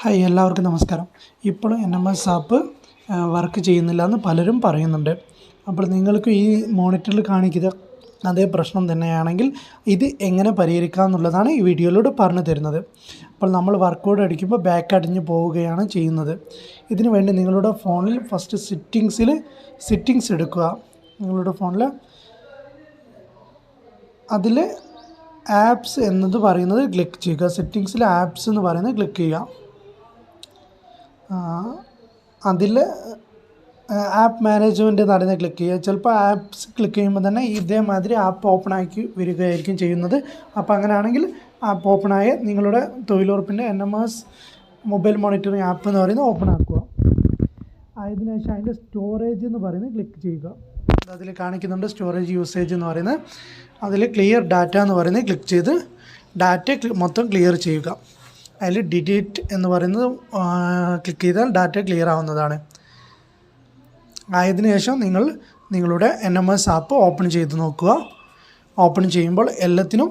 Hi എല്ലാവർക്കും നമസ്കാരം. ഇപ്പോഴും N M S app work ചെയ്യുന്നില്ല എന്ന് പലരും പറയുന്നുണ്ട്. അപ്പോൾ നിങ്ങൾക്ക് ഈ മോണിറ്ററിൽ കാണിക്കുന്ന അതേ പ്രശ്നം തന്നെയാണെങ്കിൽ ഇത് എങ്ങനെ പരിഹരിക്കാം എന്നുള്ളതാണ് ഈ വീഡിയോയിലൂടെ പറഞ്ഞു തരുന്നത്. അപ്പോൾ നമ്മൾ വർക്കൗട്ട് അടിക്കുമ്പോൾ ബാക്ക് അടിഞ്ഞ് പോവുകയാണ് ചെയ്യുന്നത്. ഇതിനു വേണ്ടി നിങ്ങളുടെ ഫോണിൽ ഫസ്റ്റ് സിറ്റിങ്സിൽ സിറ്റിങ്സ് എടുക്കുക. നിങ്ങളുടെ ഫോണിൽ അതിൽ ആപ്സ് എന്നത് പറയുന്നത് ക്ലിക്ക് ചെയ്യുക. സെറ്റിങ്സിൽ ആപ്സ് എന്ന് പറയുന്നത് ക്ലിക്ക് ചെയ്യുക. അതിൽ ആപ്പ് മാനേജ്മെന്റ് എന്ന് പറയുന്നത് ക്ലിക്ക് ചെയ്യുക. ചിലപ്പോൾ ആപ്സ് ക്ലിക്ക് ചെയ്യുമ്പോൾ തന്നെ ഇതേമാതിരി ആപ്പ് ഓപ്പൺ ആക്കി വരികയായിരിക്കും ചെയ്യുന്നത്. അപ്പോൾ അങ്ങനെയാണെങ്കിൽ ആപ്പ് ഓപ്പൺ ആയ നിങ്ങളുടെ തൊഴിലുറപ്പിന്റെ N M S mobile monitoring app എന്ന് പറയുന്നത് ഓപ്പൺ ആക്കുക. അതിന് ശേഷം അതിന്റെ സ്റ്റോറേജ് എന്ന് പറയുന്നത് ക്ലിക്ക് ചെയ്യുക. അതിൽ കാണിക്കുന്നുണ്ട് സ്റ്റോറേജ് യൂസേജ് എന്ന് പറയുന്നത്. അതിൽ ക്ലിയർ ഡാറ്റ എന്ന് പറയുന്നത് ക്ലിക്ക് ചെയ്ത് ഡാറ്റ മൊത്തം ക്ലിയർ ചെയ്യുക. അതിൽ ഡിലീറ്റ് എന്ന് പറയുന്നത് ക്ലിക്ക് ചെയ്താൽ ഡാറ്റ ക്ലിയർ ആവുന്നതാണ്. ആയതിനു ശേഷം നിങ്ങൾ നിങ്ങളുടെ N M S app open ചെയ്ത് നോക്കുക. ഓപ്പൺ ചെയ്യുമ്പോൾ എല്ലാത്തിനും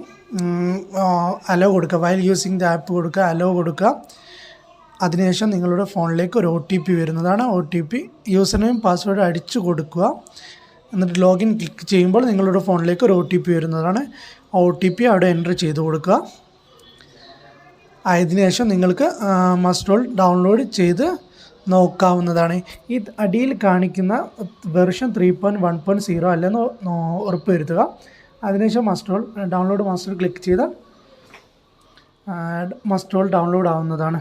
അലോ കൊടുക്കുക. വൈൽ യൂസിങ് ദ ആപ്പ് കൊടുക്കുക അലോ കൊടുക്കുക. അതിനുശേഷം നിങ്ങളുടെ ഫോണിലേക്ക് ഒരു ഒ ടി പി വരുന്നതാണ്. O T P user name password അടിച്ചു കൊടുക്കുക. എന്നിട്ട് ലോഗിൻ ക്ലിക്ക് ചെയ്യുമ്പോൾ നിങ്ങളുടെ ഫോണിലേക്ക് ഒരു ഒ ടി പി വരുന്നതാണ്. ഒ ടി പി അവിടെ എന്റർ ചെയ്ത് കൊടുക്കുക. ആയതിനു ശേഷം നിങ്ങൾക്ക് മസ്റ്റോൾ ഡൗൺലോഡ് ചെയ്ത് നോക്കാവുന്നതാണ്. ഈ അടിയിൽ കാണിക്കുന്ന version three point one point zero അല്ലെന്ന് ഉറപ്പ് വരുത്തുക. അതിനുശേഷം മസ്റ്റോൾ ഡൗൺലോഡ് മാസ്റ്റർ ക്ലിക്ക് ചെയ്താൽ മസ്റ്റോൾ ഡൗൺലോഡ് ആവുന്നതാണ്.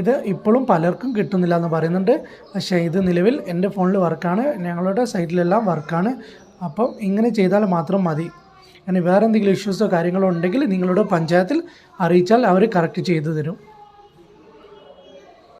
ഇത് ഇപ്പോഴും പലർക്കും കിട്ടുന്നില്ല എന്ന് പറയുന്നുണ്ട്. പക്ഷേ ഇത് നിലവിൽ എന്റെ ഫോണിൽ വർക്കാണ് ഞങ്ങളുടെ സൈറ്റിലെല്ലാം വർക്കാണ് അപ്പം ഇങ്ങനെ ചെയ്താൽ മാത്രം മതി. ഇനി വേറെ എന്തെങ്കിലും ഇഷ്യൂസോ കാര്യങ്ങളോ ഉണ്ടെങ്കിൽ നിങ്ങളുടെ പഞ്ചായത്തിൽ അറിയിച്ചാൽ അവർ കറക്റ്റ് ചെയ്തു തരും.